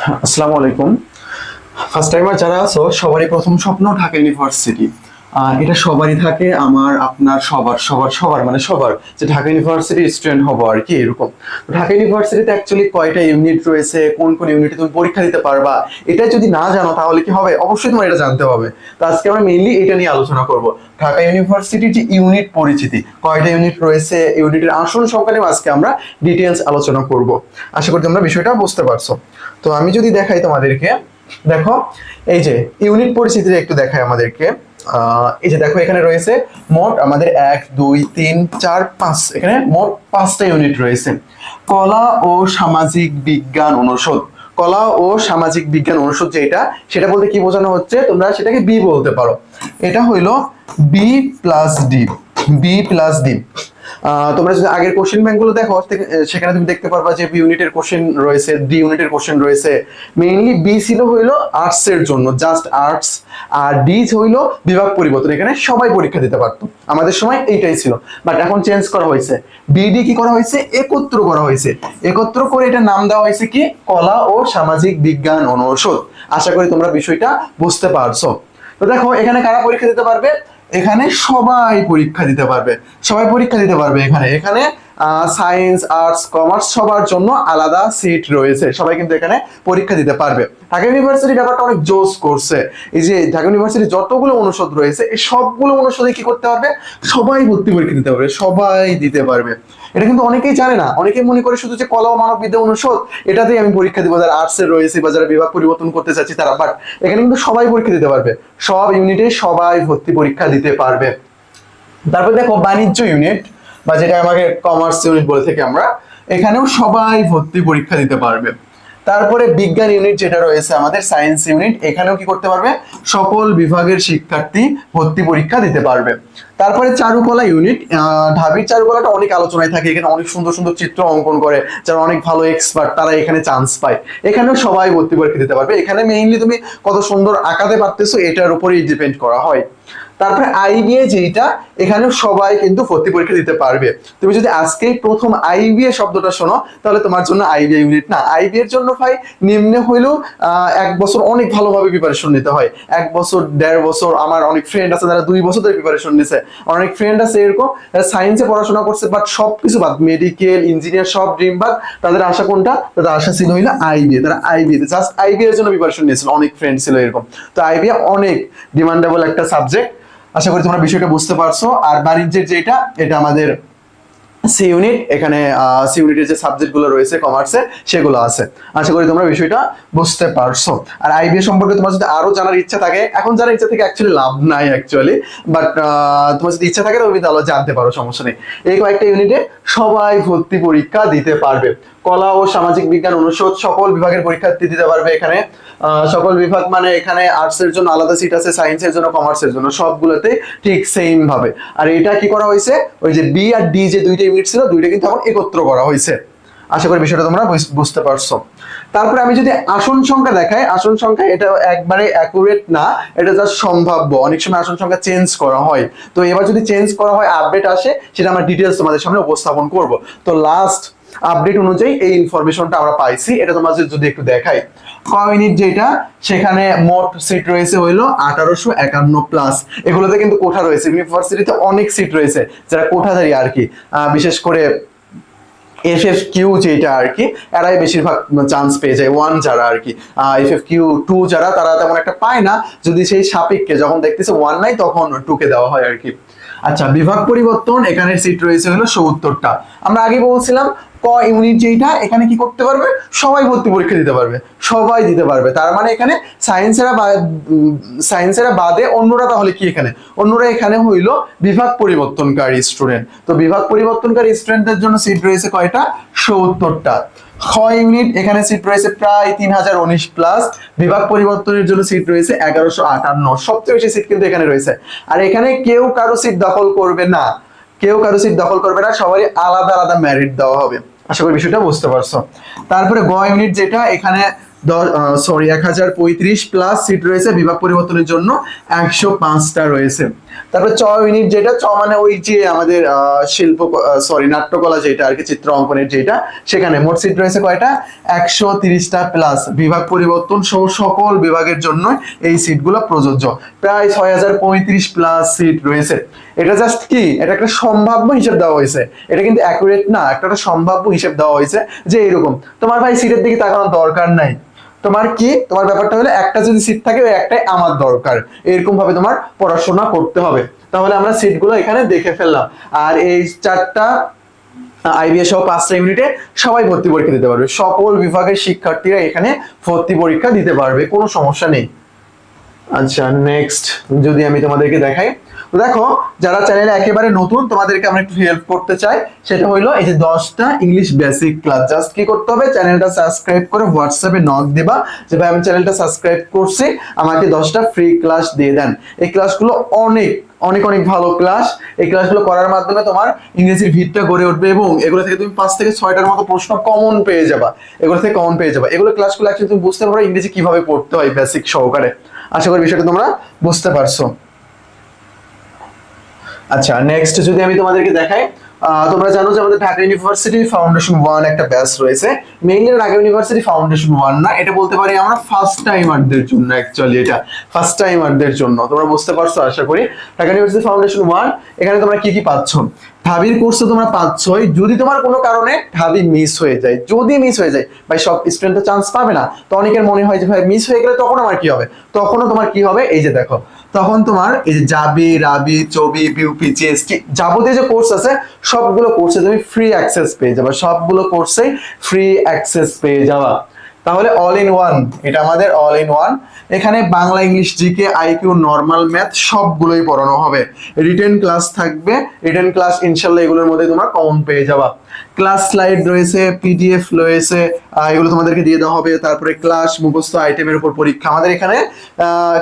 আসসালামু আলাইকুম। First timer যারা আছো সবারই প্রথম স্বপ্ন ঢাকা ইউনিভার্সিটি এটা সবারই থাকে, আমার, আপনার, সবার সবার সবার মানে সবার। যে ঢাকা ইউনিভার্সিটির স্টুডেন্ট হব আর কি, এরকম। ঢাকা ইউনিভার্সিটিতে অ্যাকচুয়ালি কয়টা ইউনিট রয়েছে, কোন কোন ইউনিটে তুমি পরীক্ষা দিতে পারবা, এটা যদি না জানো তাহলে কি হবে? অবশ্যই তোমার এটা জানতে হবে। তো আজকে আমরা মেইনলি এটা নিয়ে আলোচনা করব। ঢাকা ইউনিভার্সিটির যে ইউনিট পরিচিতি, কয়টা ইউনিট রয়েছে ইউনিটের আসন সংখ্যা নিয়ে আজকে আমরা ডিটেলস আলোচনা করব। আশা করি তোমরা বিষয়টা বুঝতে পারছ। তো আমি যদি দেখাই তোমাদেরকে, দেখো, এই যে ইউনিট পরিচিতিটা একটু দেখাই আমাদেরকে। এই যে দেখো, এখানে রয়েছে মোট আমাদের এক, দুই, তিন, চার, পাঁচ। এখানে মোট পাঁচটা ইউনিট রয়েছে। কলা ও সামাজিক বিজ্ঞান অনুষদ। কলা ও সামাজিক বিজ্ঞান অনুষদ যেটা সেটা বলতে কি বোঝানো হচ্ছে? তোমরা সেটাকে বি বলতে পারো। এটা হইল B plus D B plus D তোমরা যদি আগের কোশ্চেন ব্যাংকগুলো দেখো সেখানে তুমি দেখতে পারবা যে বি ইউনিটের কোশ্চেন রয়েছে ডি ইউনিটের কোশ্চেন রয়েছে। মেইনলি বি ছিল হইল আর্টস এর জন্য জাস্ট আর্টস আর ডি হইল বিভাগ পরিবর্তন। এখানে সবাই পরীক্ষা দিতে পারতো। আমাদের সময় এইটাই ছিল। বাট এখন চেঞ্জ করা হয়েছে। বিডি কি করা হয়েছে? একত্র করা হয়েছে। একত্র করে এটা নাম দেওয়া হয়েছে কি? কলা ও সামাজিক বিজ্ঞান অনুষদ। আশা করি তোমরা বিষয়টা বুঝতে পারছ। তো দেখো, এখানে কারা পরীক্ষা দিতে পারবে? এখানে সবাই পরীক্ষা দিতে পারবে। সবাই পরীক্ষা দিতে পারবে এখানে। এখানে সায়েন্স আর্টস কমার্স সবার জন্য আলাদা সিট রয়েছে। সবাই কিন্তু এখানে পরীক্ষা দিতে পারবে। ঢাকা ইউনিভার্সিটি ব্যাপারটা অনেক জোস করছে। এই যে ঢাকা ইউনিভার্সিটি যতগুলো অনুষদ রয়েছে, এই সবগুলো অনুষদে কি করতে পারবে? সবাই ভর্তি পরীক্ষা দিতে পারবে, সবাই দিতে পারবে। এটা কিন্তু অনেকেই জানে না। অনেকেই মনে করে শুধু যে কলা ও মানব বিদ্যা অনুষদ, এটাতেই আমি পরীক্ষা দিব। যারা আর্টসের রয়েছে বা যারা বিভাগ পরিবর্তন করতে চাচ্ছি তারা বাট এখানে কিন্তু সবাই পরীক্ষা দিতে পারবে। সব ইউনিটে সবাই ভর্তি পরীক্ষা দিতে পারবে। তারপর দেখো বাণিজ্য ইউনিট বা যেটা আমাকে কমার্স ইউনিট বলে থেকে আমরা, এখানেও সবাই ভর্তি পরীক্ষা দিতে পারবে। তারপরে বিজ্ঞান ইউনিট যেটা রয়েছে আমাদের সায়েন্স ইউনিট এখানেও কি করতে পারবে? সকল বিভাগের শিক্ষার্থী ভর্তি পরীক্ষা দিতে পারবে। তারপরে চারুকলা ইউনিট ঢাবির চারুকলাটা অনেক আলোচনায় থাকে, এখানে অনেক সুন্দর সুন্দর চিত্র অঙ্কন করে, যারা অনেক ভালো এক্সপার্ট তারা এখানে চান্স পায়। এখানেও সবাই ভর্তি পরীক্ষা দিতে পারবে। এখানে মেইনলি তুমি কত সুন্দর আঁকাতে পারতেছো, এটার উপরেই ডিপেন্ড করা হয়। তারপরে আইবিএ যেটা এখানে সবাই কিন্তু ভর্তি পরীক্ষা দিতে পারবে। তুমি যদি আজকেই প্রথম আইবিএ শব্দটা শোনো, তাহলে তোমার জন্য আইবিএ ইউনিট না। আইবিএ এর জন্য ভাই নিম্নে হইলেও এক বছর অনেক ভালোভাবে প্রিপারেশন নিতে হয়। এক বছর, দেড় বছর, আমার অনেক ফ্রেন্ড আছে যারা দুই বছর ধরে প্রিপারেশন নিছে। অনেক ফ্রেন্ড আছে এরকম সায়েন্সে পড়াশোনা করছে বাট সব কিছু বাদ মেডিকেল ইঞ্জিনিয়ার সব ড্রিম বাদ তাদের আশা কোনটা? তাদের আশা ছিল হইল আইবিএ তারা আইবিএ জাস্ট আইবি এর জন্য প্রিপারেশন নিয়েছিল, অনেক ফ্রেন্ড ছিল এরকম। তো আইবিএ অনেক ডিমান্ডেবল একটা সাবজেক্ট আশা করি তোমরা বিষয়টা বুঝতে পারছ, আর বাণিজ্যের যেটা, এটা আমাদের সি ইউনিট, এখানে সি ইউনিটের যে সাবজেক্টগুলো রয়েছে, কমার্সে, সেগুলো আছে। আশা করি তোমরা বিষয়টা বুঝতে পারছ। আর আইবিএ সম্পর্কে তোমার যদি আরও জানার ইচ্ছা থাকে, এখন জানার ইচ্ছা থেকে অ্যাকচুয়ালি লাভ নাই অ্যাকচুয়ালি বাট তোমার যদি ইচ্ছা থাকে, তুমি তাহলে জানতে পারো, সমস্যা নেই। এই কয়েকটা ইউনিটে সবাই ভর্তি পরীক্ষা দিতে পারবে। কলা ও সামাজিক বিজ্ঞান অনুষদ সকল বিভাগের পরীক্ষার্থী দিতে পারবে এখানে। সকল বিভাগ মানে এখানে আর্টস এর জন্য আলাদা সিট আছে সায়েন্সের জন্য কমার্সের জন্য, সবগুলোতে ঠিক সেম ভাবে। আর এটা কি করা হয়েছে? ওই যে বি আর ডি যে দুইটা ইউনিট ছিল, দুইটা কিন্তু এখন একত্র করা হয়েছে। আশা করি বিষয়টা তোমরা বুঝ- বুঝতে পারছ। তারপরে আমি যদি আসন সংখ্যা দেখাই, আসন সংখ্যা এটা একবারে অ্যাকুরেট না, এটা জাস্ট সম্ভাব্য। অনেক সময় আসন সংখ্যা চেঞ্জ করা হয়। তো এবার যদি চেঞ্জ করা হয় আপডেট আসে, সেটা আমরা ডিটেলস তোমাদের সামনে উপস্থাপন করব। তো লাস্ট আপডেট অনুযায়ী এই ইনফরমেশনটা আমরা পাইছি। এটা তোমরা যদি- একটু দেখাই। ক ইউনিট যেটা? সেখানে মোট সিট রয়েছে হইল আঠারোশো একান্ন প্লাস এগুলোতে কিন্তু কোঠা রয়েছে। ইউনিভার্সিটিতে অনেক সিট রয়েছে, যারা কোঠাধারী আর কি। বিশেষ করে এফ এফ কিউ যেটা আর কি, এরাই বেশিরভাগ চান্স পেয়ে যায়। ওয়ান যারা আর কি। এফ এফ কিউ টু যারা, তারা তেমন একটা পায় না। যদি সেই সাপেক্ষে যখন দেখতেছে ওয়ান নাই, তখন টুকে দেওয়া হয় আর কি। আচ্ছা বিভাগ পরিবর্তন, এখানে সিট রয়েছে হলো সত্তরটা। আমরা আগে বলছিলাম ক ইউনিট যেটা এখানে কি করতে পারবে? সবাই ভর্তি পরীক্ষা দিতে পারবে। সবাই দিতে পারবে। তার মানে এখানে সায়েন্সেরা সায়েন্সেরা বাদে অন্যরা তাহলে কি এখানে? অন্যরা এখানে হইল বিভাগ পরিবর্তনকারী স্টুডেন্ট তো বিভাগ পরিবর্তনকারী স্টুডেন্টদের জন্য সিট রয়েছে কয়টা? সত্তরটা। খ ইউনিট এখানে সিট রয়েছে প্রায় তিন হাজার উনিশ প্লাস বিভাগ পরিবর্তনের জন্য সিট রয়েছে এগারোশো আটান্ন। সবচেয়ে বেশি সিট কিন্তু এখানে রয়েছে। আর এখানে কেউ কারও সিট দখল করবে না। কেউ কারও সিট দখল করবে না, সবারই আলাদা আলাদা মেরিট দেওয়া হবে। আশা করি বিষয়টা বুঝতে পারছ। তারপরে গ ইউনিট যেটা, এখানে সরি এক হাজার পঁয়ত্রিশ প্লাস সিট রয়েছে, বিভাগ পরিবর্তনের জন্য একশো পাঁচটা রয়েছে। তারপর চ ইউনিট যেটা, চ মানে ওই যে আমাদের শিল্প সরি নাট্যকলা যেটা আর কি, চিত্র অঙ্কনের যেটা, সেখানে মোট সিট রয়েছে কয়টা? একশো তিরিশটা প্লাস বিভাগ পরিবর্তন সহ সকল বিভাগের জন্য এই সিটগুলো প্রযোজ্য। প্রায় ছয় হাজার পঁয়ত্রিশ প্লাস সিট রয়েছে। এটা জাস্ট কি? এটা একটা সম্ভাব্য হিসেব দেওয়া হয়েছে। এটা কিন্তু অ্যাকুরেট না, একটা সম্ভাব্য হিসেব দেওয়া হয়েছে যে এরকম। তোমার ভাই সিটের দিকে তাকানোর দরকার নাই। তোমার কি? তোমার ব্যাপারটা হলো একটা যদি সিট থাকে, ওই একটাই আমার দরকার। এরকম ভাবে তোমার পড়াশোনা করতে হবে। তাহলে আমরা সিটগুলো এখানে দেখে ফেললাম। আর এই চারটা আইবিএস সহ পাঁচটা ইউনিটে সবাই ভর্তি পরীক্ষা দিতে পারবে। সকল বিভাগের শিক্ষার্থীরা এখানে ভর্তি পরীক্ষা দিতে পারবে। কোনো সমস্যা নেই। আচ্ছা নেক্সট যদি আমি তোমাদেরকে দেখাই তো দেখো, যারা চ্যানেলে একেবারে নতুন, তোমাদেরকে আমরা একটু হেল্প করতে চাই, সেটা হইল এই যে দশটা ইংলিশ বেসিক ক্লাস জাস্ট কি করতে হবে? চ্যানেলটা সাবস্ক্রাইব করে হোয়াটসঅ্যাপে নক দিবা যে, ভাই, আমি চ্যানেলটা সাবস্ক্রাইব করছি, আমাকে দশটা ফ্রি ক্লাস দিয়ে দেন। এই ক্লাসগুলো অনেক অনেক অনেক ভালো ক্লাস এই ক্লাসগুলো করার মাধ্যমে তোমার ইংরেজির ভিতটা গড়ে উঠবে এবং এগুলো থেকে তুমি পাঁচ থেকে ছয়টার মতো প্রশ্ন কমন পেয়ে যাবা। এগুলো থেকে কমন পেয়ে যাবা। এগুলো ক্লাসগুলো অ্যাকচুয়ালি তুমি বুঝতে পারো ইংরেজি কীভাবে পড়তে হয় বেসিক সহকারে। আশা করি বিষয়টা তোমরা বুঝতে পারছ। আচ্ছা নেক্সট যদি আমি তোমাদেরকে দেখাই তোমরা জানো যে আমাদের ঢাকা ইউনিভার্সিটি ফাউন্ডেশন ওয়ান একটা ব্যাচ রয়েছে। Mainly Dhaka university foundation one না, এটা বলতে পারি আমরা ফার্স্ট টাইমারদের জন্য অ্যাকচুয়ালি এটা ফার্স্ট টাইমারদের জন্য। তোমরা বুঝতে পারছ, আশা করি? ঢাকা ইউনিভার্সিটি ফাউন্ডেশন ওয়ান এখানে তোমরা কি কি পাচ্ছ? ঢাবির কোর্স তো তোমরা পাচ্ছই, যদি তোমার কোনো কারণে ঢাবি মিস হয়ে যায়, যদি মিস হয়ে যায়, ভাই সব স্টুডেন্ট তো চান্স পাবে না। তো অনেকের মনে হয় যে, ভাই মিস হয়ে গেলে তখন আমার কি হবে? তখনও তোমার কি হবে? এই যে দেখো তখন তোমার এই যে জাবি, রাবি, চবি বিউপি জিএসটি যাবতীয় যে কোর্স আছে, সবগুলো কোর্সে তুমি ফ্রি অ্যাক্সেস পেয়ে যাবে। সবগুলো কোর্সে ফ্রি অ্যাক্সেস পেয়ে যাবা। তাহলে অল ইন ওয়ান এটা আমাদের অল ইন ওয়ান এখানে Bangla, English GK IQ normal math সবগুলোই পড়ানো হবে। রিটেন ক্লাস থাকবে। রিটেন ক্লাস ইনশাল্লাহ এগুলোর মধ্যে তোমরা কমন পেয়ে যাবা। ক্লাস স্লাইড রয়েছে পিডিএফ রয়েছে এগুলো তোমাদেরকে দিয়ে দেওয়া হবে। তারপরে ক্লাস মুখস্থ আইটেমের উপর পরীক্ষা। আমাদের এখানে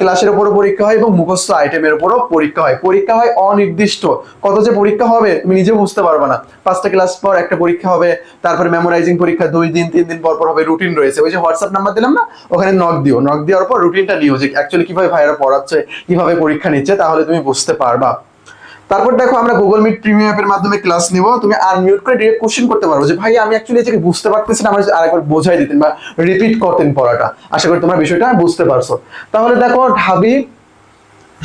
ক্লাসের উপরও পরীক্ষা হয় এবং মুখস্থ আইটেমের উপরও পরীক্ষা হয়। পরীক্ষা হয় অনির্দিষ্ট। কত যে পরীক্ষা হবে, তুমি নিজেও বুঝতে পারবে না। পাঁচটা ক্লাস পর একটা পরীক্ষা হবে। তারপরে মেমোরাইজিং পরীক্ষা দুই দিন, তিন দিন পর পর হবে। রুটিন রয়েছে। যে হোয়াটসঅ্যাপ নাম্বার দিলাম না, ওখানে নক দিও। নক দেওয়ার পর রুটিনটা নিও যে অ্যাকচুয়ালি কীভাবে ভাইরা পড়াচ্ছে, কীভাবে পরীক্ষা নিচ্ছে, তাহলে তুমি বুঝতে পারবা। তারপর দেখো আমরা গুগল মিট প্রিমিয়াম অ্যাপের মাধ্যমে ক্লাস নিব, তুমি আনমিউট করে ডিরেক্ট কোশ্চেন করতে পারো যে ভাই আমি অ্যাকচুয়ালি এটাকে বুঝতে পারতেছি না, আমার আরেকবার বোঝাই দিতেন বা রিপিট করতেন পড়াটা। আশা করি তোমরা বিষয়টা বুঝতে পারছ। তাহলে দেখো ঢাবি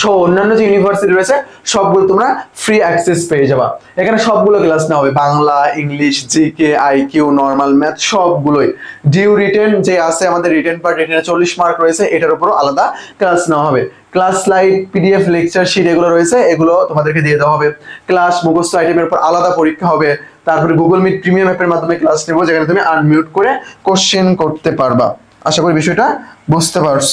সহ অন্যান্য যে ইউনিভার্সিটি রয়েছে, সবগুলো তোমরা ফ্রি অ্যাক্সেস পেয়ে যাবা। এখানে সবগুলো ক্লাস নেওয়া হবে। Bangla English GK IQ normal math সবগুলোই। ডিউ রিটেন যে আছে আমাদের রিটেন পার্ট রিটেনে চল্লিশ মার্ক রয়েছে, এটার উপরও আলাদা ক্লাস নেওয়া হবে। Class slide PDF lecture sheet এগুলো রয়েছে, এগুলো তোমাদেরকে দিয়ে দেওয়া হবে। ক্লাস মুখস্থ আইটেমের উপর আলাদা পরীক্ষা হবে। তারপরে গুগল মিট প্রিমিয়াম অ্যাপের মাধ্যমে ক্লাস নেব, যেখানে তুমি আনমিউট করে কোশ্চেন করতে পারবা। আশা করি বিষয়টা বুঝতে পারছ।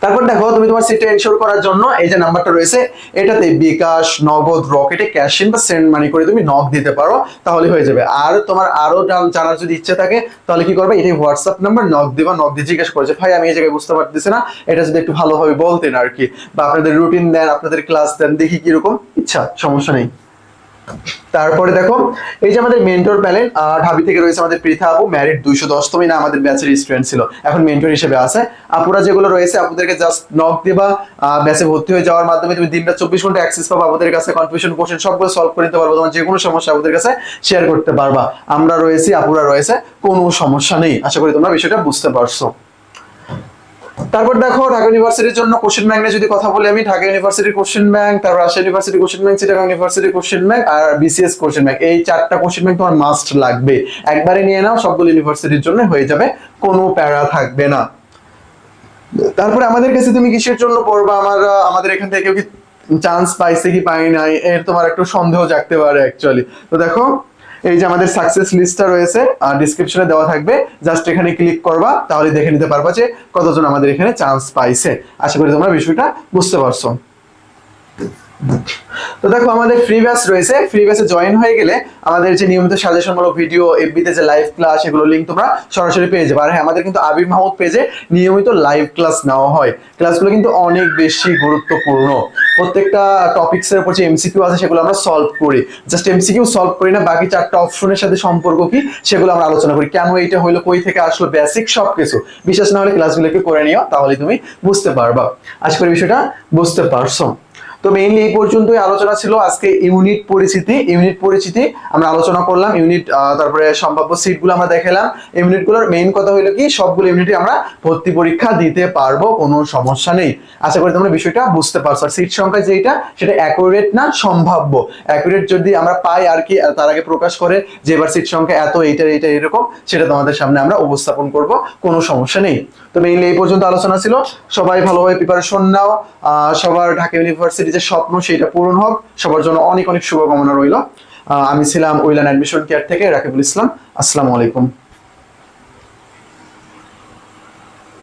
তারপর দেখো, তুমি তোমার সিটটা এনশোর করার জন্য এই যে নাম্বারটা রয়েছে, এটাতে বিকাশ, নগদ রকেটে ক্যাশ ইন বা সেন্ড মানি করে তুমি নক দিতে পারো, তাহলে হয়ে যাবে। আর তোমার আরও জান- জানার যদি ইচ্ছে থাকে, তাহলে কি করবে? এটাই হোয়াটসঅ্যাপ নাম্বার নক দিবা নক দিয়ে জিজ্ঞেস করেছে ভাই, আমি এই জায়গায় বুঝতে পারতেছি না, এটা যদি একটু ভালোভাবে বলতেন আর কি বা আপনাদের রুটিন দেন, আপনাদের ক্লাস দেন, দেখি কীরকম, ইচ্ছা, সমস্যা নেই। তারপরে দেখো, এই যে আমাদের মেন্টর প্যানেল ঢাবি থেকে রয়েছে আমাদের পৃথা আপু ম্যারিড দুইশো দশতমই না আমাদের ব্যাচের স্টুডেন্ট ছিল। এখন মেন্টর হিসেবে আছে। আপুরা যেগুলো রয়েছে, আপুদেরকে জাস্ট নক দিবা ব্যাচে ভর্তি হয়ে যাওয়ার মাধ্যমে তুমি দিনটা চব্বিশ ঘণ্টা অ্যাক্সেস পাবা, আপুদের কাছে কনফিউশন কোশ্চেন সবগুলো সলভ করে নিতে পারব, তোমার যে কোনো সমস্যা আমাদের কাছে শেয়ার করতে পারবা। আমরা রয়েছি, আপুরা রয়েছে, কোনো সমস্যা নেই। আশা করি তোমরা বিষয়টা বুঝতে পারছ। তারপর দেখো ঢাকা ইউনিভার্সিটির জন্য কোশ্চেন ব্যাংক নিয়ে যদি কথা বলি আমি, ঢাকা ইউনিভার্সিটির কোশ্চেন ব্যাংক তারপর Rajshahi university question bank Chittagong university question bank আর বিসিএস কোশ্চেন ব্যাংক এই চারটা কোশ্চেন ব্যাংক তোমার মাস্ট লাগবে। একবারে নিয়ে নাও, সবগুলো ইউনিভার্সিটির জন্য হয়ে যাবে, কোনো প্যারা থাকবে না। তারপরে আমাদের কাছে তুমি কিসের জন্য পড়বা? আমার, আমাদের এখান থেকে কেউ কি চান্স পাইছে কি পাই নাই? এর তোমার একটু সন্দেহ জাগতে পারে অ্যাকচুয়ালি তো দেখো এই যে আমাদের সাকসেস লিস্টটা রয়েছে আর ডিসক্রিপশনে দেওয়া থাকবে। জাস্ট এখানে ক্লিক করবা, তাহলে দেখে নিতে পারবা যে কতজন আমাদের এখানে চান্স পাইছে। আশা করি তোমরা বিষয়টা বুঝতে পারছ। তো দেখো, আমাদের ফ্রি ব্যাচ রয়েছে। ফ্রি ব্যাচে জয়েন হয়ে গেলে আমাদের যে নিয়মিত সাজেশনমূলক ভিডিও এফবিতে যে লাইভ ক্লাস এগুলো লিঙ্ক তোমরা সরাসরি পেয়ে যাবে। আর হ্যাঁ আমাদের কিন্তু আবির মাহমুদ পেজে নিয়মিত লাইভ ক্লাস নেওয়া হয়। ক্লাসগুলো কিন্তু অনেক বেশি গুরুত্বপূর্ণ। প্রত্যেকটা টপিক্স এর উপর যে এমসিকিউ আছে সেগুলো আমরা সলভ করি। জাস্ট এমসিকিউ সলভ করি না, বাকি চারটা অপশনের সাথে সম্পর্ক কি সেগুলো আমরা আলোচনা করি। কেন এইটা হইল, কই থেকে আসলো বেসিক সবকিছু। বিশেষ না হলে ক্লাসগুলোকে করে নিও, তাহলে তুমি বুঝতে পারবা। আজকের করি বিষয়টা বুঝতে পারছ। তো মেইনলি এই পর্যন্তই আলোচনা ছিল। আজকে ইউনিট পরিচিতি ইউনিট পরিচিতি আমরা আলোচনা করলাম ইউনিট তারপরে সম্ভাব্য সিটগুলো আমরা দেখালাম। ইউনিটগুলোর মেইন কথা হলো কি, সবগুলো ইউনিটে আমরা ভর্তি পরীক্ষা দিতে পারব, কোনো সমস্যা নেই। আশা করি তোমরা বিষয়টা বুঝতে পারছ। আর সিট সংখ্যা যেটা সেটা অ্যাকুরেট না সম্ভাব্য? অ্যাকুরেট যদি আমরা পাই আর কি, তার আগে প্রকাশ করে যে এবার সিট সংখ্যা এত, এইটা এইটা, এরকম, সেটা তোমাদের সামনে আমরা উপস্থাপন করব, কোনো সমস্যা নেই। তো মেইনলি এই পর্যন্ত আলোচনা ছিল। সবাই ভালোভাবে প্রিপারেশন নাও। সবার ঢাকা ইউনিভার্সিটি যে স্বপ্ন সেটা পূরণ হোক। সবার জন্য অনেক অনেক শুভকামনা রইল। আমি ছিলাম উইলান অ্যাডমিশন কেয়ার থেকে রাকিবুল ইসলাম। আসসালামু আলাইকুম।